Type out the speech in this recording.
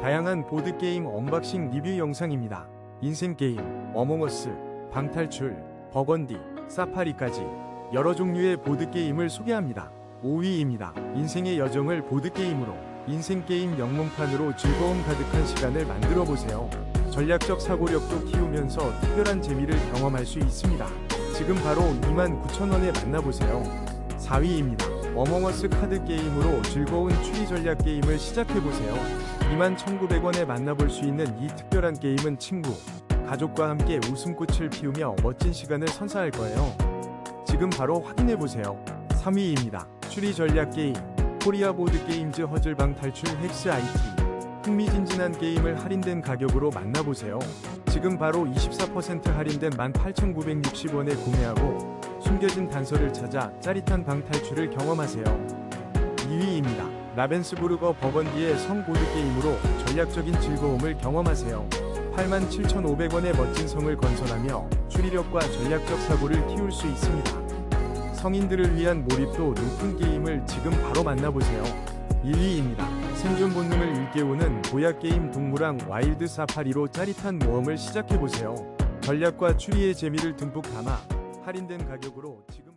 다양한 보드게임 언박싱 리뷰 영상입니다. 인생게임, 어몽어스, 방탈출, 버건디, 사파리까지 여러 종류의 보드게임을 소개합니다. 5위입니다. 인생의 여정을 보드게임으로 인생게임 영문판으로 즐거움 가득한 시간을 만들어 보세요. 전략적 사고력도 키우면서 특별한 재미를 경험할 수 있습니다. 지금 바로 29,000원에 만나보세요. 4위입니다. 어몽어스 카드 게임으로 즐거운 추리 전략 게임을 시작해보세요. 21,900원에 만나볼 수 있는 이 특별한 게임은 친구, 가족과 함께 웃음꽃을 피우며 멋진 시간을 선사할 거예요. 지금 바로 확인해보세요. 3위입니다. 추리 전략 게임, 코리아 보드 게임즈 허즐방 탈출 헥스 IT. 흥미진진한 게임을 할인된 가격으로 만나보세요. 지금 바로 24% 할인된 18,960원에 구매하고 숨겨진 단서를 찾아 짜릿한 방 탈출을 경험하세요. 2위입니다. 라벤스부르거 버건디의 성 보드 게임으로 전략적인 즐거움을 경험하세요. 87,500원의 멋진 성을 건설하며 추리력과 전략적 사고를 키울 수 있습니다. 성인들을 위한 몰입도 높은 게임을 지금 바로 만나보세요. 1위입니다. 생존 본능을 일깨우는 보약 게임 동무랑 와일드 사파리로 짜릿한 모험을 시작해보세요. 전략과 추리의 재미를 듬뿍 담아 할인된 가격으로 지금